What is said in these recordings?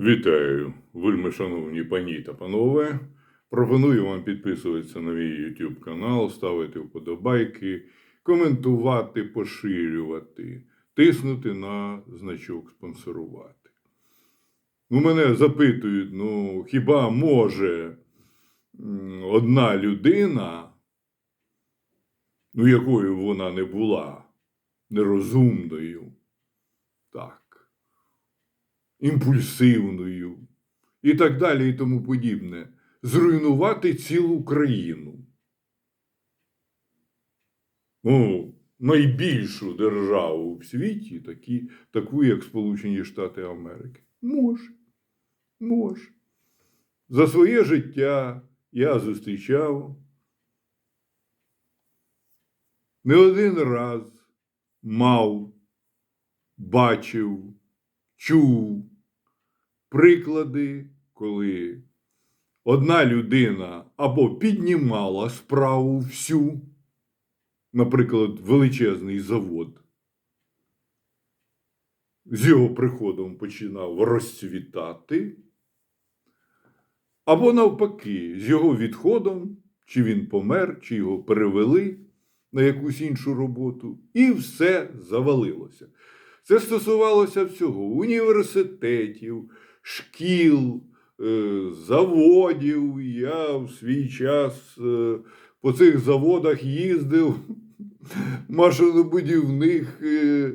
Вітаю, вельми шановні пані та панове. Пропоную вам підписуватися на мій YouTube канал, ставити вподобайки, коментувати, поширювати, тиснути на значок спонсорувати. Ну, мене запитують: ну, хіба може одна людина, ну якою вона не була, нерозумною, так імпульсивною і так далі, і тому подібне, зруйнувати цілу країну. Ну, найбільшу державу в світі, такі, таку, як Сполучені Штати Америки. Може. Може. За своє життя я зустрічав не один раз мав, бачив, чув приклади, коли одна людина або піднімала справу всю, наприклад, величезний завод, з його приходом починав розцвітати, або навпаки, з його відходом, чи він помер, чи його перевели на якусь іншу роботу, і все завалилося. Це стосувалося всього університетів, шкіл, е, заводів. Я в свій час е, по цих заводах їздив машинобудівних, е,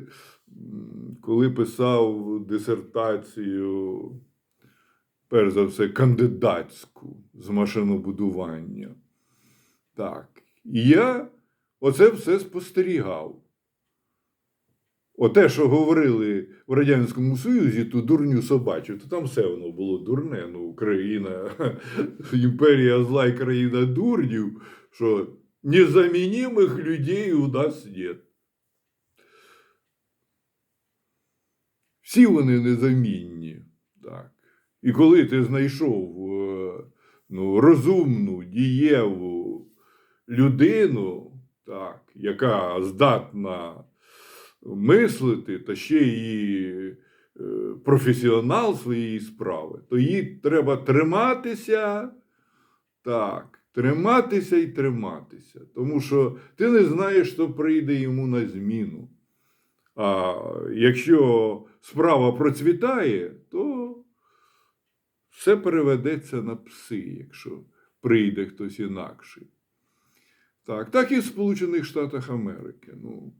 коли писав дисертацію, перш за все, кандидатську з машинобудування. Так. І я оце все спостерігав. Оте, що говорили в Радянському Союзі, ту дурню собачу, то там все воно було дурне. Ну, Україна, імперія зла і країна дурнів, що незамінимих людей у нас нет. Всі вони незамінні. Так. І коли ти знайшов е, ну, розумну, дієву людину, так, яка здатна мислити, та ще і е, професіонал своєї справи, то їй треба триматися, так, триматися і триматися. Тому що ти не знаєш, що прийде йому на зміну. А якщо справа процвітає, то все переведеться на пси, якщо прийде хтось інакший. Так, так і в Сполучених Штатах Америки. Ну,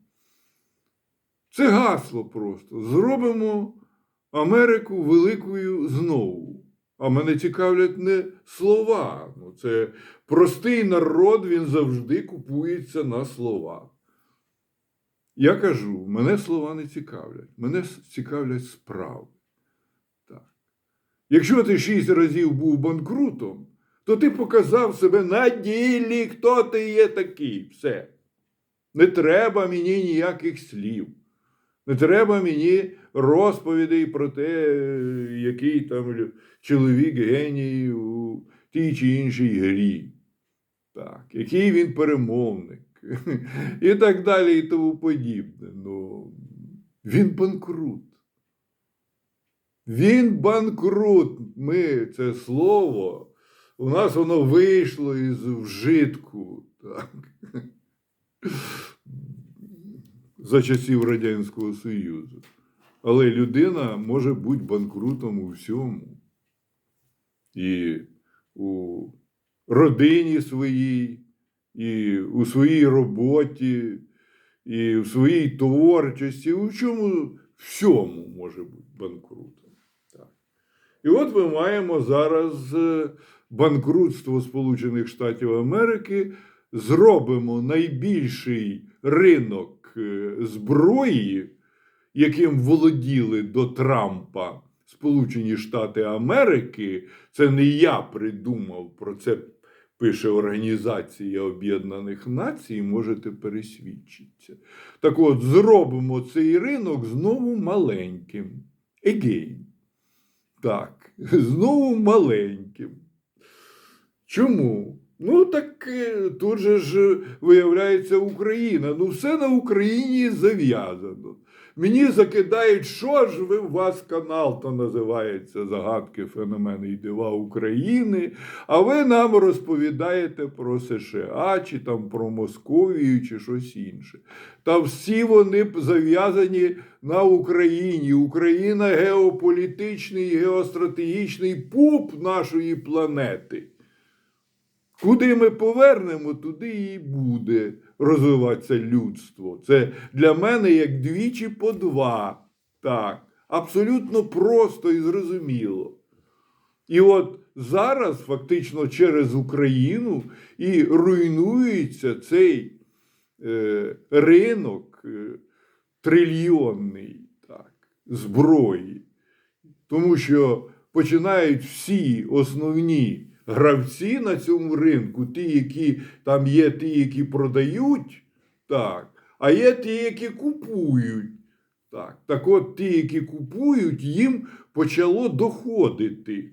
це гасло просто. Зробимо Америку великою знову. А мене цікавлять не слова. Ну, це простий народ, він завжди купується на слова. Я кажу, мене слова не цікавлять, мене цікавлять справи. Так. Якщо ти шість разів був банкрутом, то ти показав себе на ділі, хто ти є такий. Все. Не треба мені ніяких слів. Не треба мені розповідей про те, який там чоловік геній у тій чи іншій грі. Так, який він перемовник. І так далі, і тому подібне. Ну, він банкрут. Він банкрут. Ми це слово. У нас воно вийшло із вжитку. Так. За часів Радянського Союзу. Але людина може бути банкрутом у всьому. І у родині своїй, і у своїй роботі, і в своїй творчості, у чому всьому може бути банкрутом. Так. І от ми маємо зараз е, банкрутство Сполучених Штатів Америки. Зробимо найбільший ринок зброї, яким володіли до Трампа Сполучені Штати Америки. Це не я придумав, про це пише Організація Об'єднаних Націй, можете пересвідчитися. Так от, зробимо цей ринок знову маленьким. Again. Так, знову маленьким. Чому? Ну, так е, тут же ж виявляється Україна. Ну, все на Україні зав'язано. мені закидають, що ж ви у вас канал, то називається Загадки, феномени і дива України. А ви нам розповідаєте про США, чи там про Московію, чи щось інше. Та всі вони зав'язані на Україні. Україна геополітичний, геостратегічний пуп нашої планети. Куди ми повернемо, туди і буде розвиватися людство. Це для мене як двічі по два. Так, абсолютно просто і зрозуміло. І от зараз, фактично, через Україну і руйнується цей е, ринок е, трильйонний так, зброї. Тому що починають всі основні гравці на цьому ринку, ті, які там є ті, які продають, так, а є ті, які купують. Так, так от ті, які купують, їм почало доходити.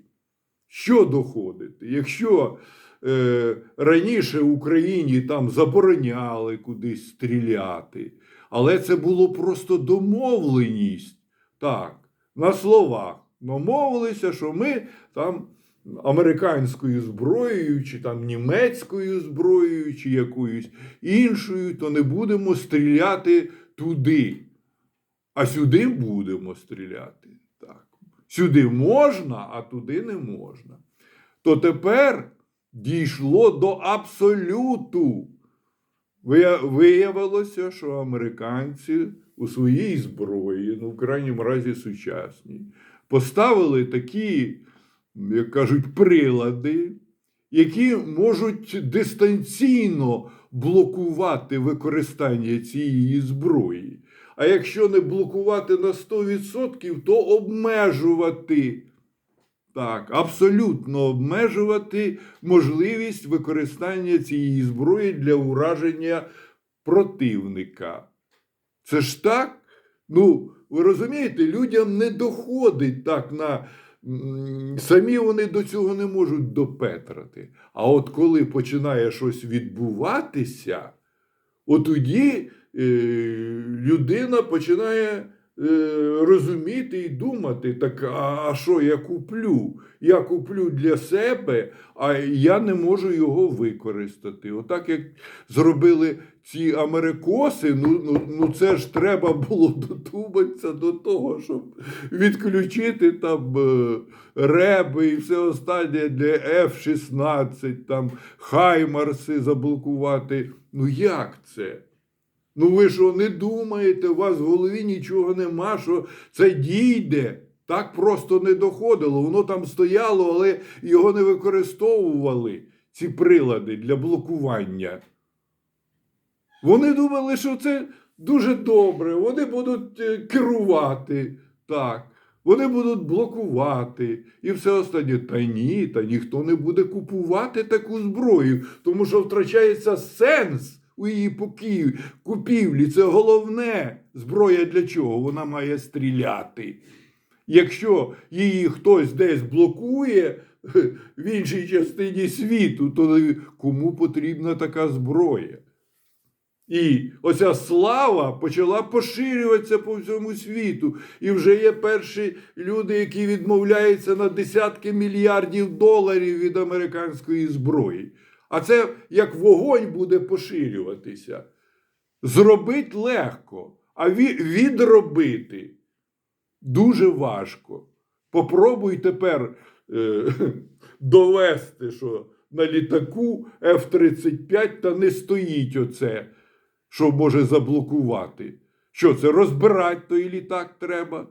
Що доходити? Якщо е, раніше в Україні там забороняли кудись стріляти, але це було просто домовленість. Так, на словах домовилися, що ми там американською зброєю, чи там німецькою зброєю, чи якоюсь іншою, то не будемо стріляти туди. А сюди будемо стріляти. Так. Сюди можна, а туди не можна. То тепер дійшло до абсолюту. Виявилося, що американці у своїй зброї, ну, в крайньому разі сучасній, поставили такі, як кажуть, прилади, які можуть дистанційно блокувати використання цієї зброї. А якщо не блокувати на 100%, то обмежувати. Так, абсолютно обмежувати можливість використання цієї зброї для ураження противника. Це ж так? Ну, ви розумієте, людям не доходить так на. Самі вони до цього не можуть допетрати. А от коли починає щось відбуватися, от тоді е, людина починає е, розуміти і думати, так а що я куплю? Я куплю для себе, а я не можу його використати. Отак як зробили ці америкоси, ну, ну, ну це ж треба було додуматися до того, щоб відключити там е, реби і все останнє для F-16, там Хаймарси заблокувати. Ну як це? Ну ви що не думаєте, у вас в голові нічого нема, що це дійде. Так просто не доходило. Воно там стояло, але його не використовували, ці прилади для блокування. Вони думали, що це дуже добре. Вони будуть е, керувати. Так. Вони будуть блокувати і все останнє. Та ні, та ніхто не буде купувати таку зброю, тому що втрачається сенс у її поки- купівлі. Це головне. Зброя для чого? Вона має стріляти. Якщо її хтось десь блокує в іншій частині світу, то кому потрібна така зброя? І оця слава почала поширюватися по всьому світу. І вже є перші люди, які відмовляються на десятки мільярдів доларів від американської зброї. А це як вогонь буде поширюватися. Зробить легко, а відробити дуже важко. Попробуй тепер е, довести, що на літаку F-35 та не стоїть оце, що може заблокувати. Що це розбирати той літак треба?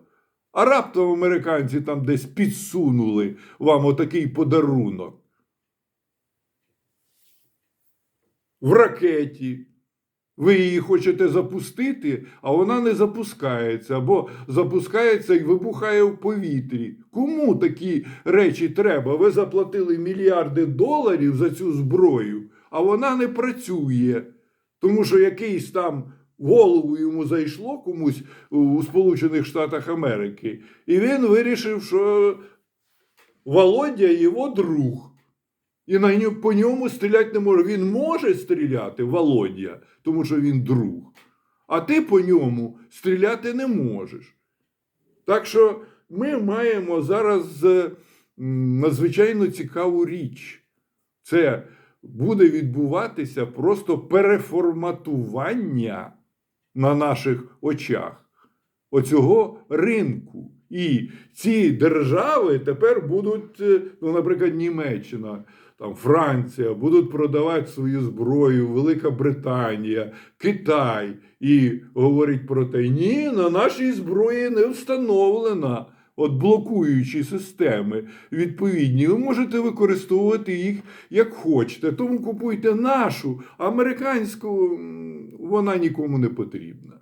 А раптом американці там десь підсунули вам отакий подарунок. В ракеті. Ви її хочете запустити, а вона не запускається, або запускається і вибухає в повітрі. Кому такі речі треба? Ви заплатили мільярди доларів за цю зброю, а вона не працює. Тому що якийсь там голову йому зайшло комусь у Сполучених Штатах Америки, і він вирішив, що Володя його друг. І на по ньому стріляти не може. Він може стріляти, Володя, тому що він друг. а ти по ньому стріляти не можеш. Так що ми маємо зараз е, надзвичайно цікаву річ. Це буде відбуватися просто переформатування на наших очах оцього ринку. І ці держави тепер будуть, е, ну, наприклад, Німеччина, там, Франція, будуть продавати свою зброю, Велика Британія, Китай. І говорить про те, ні, на нашій зброї не встановлена от блокуючі системи відповідні. Ви можете використовувати їх як хочете. Тому купуйте нашу, американську вона нікому не потрібна.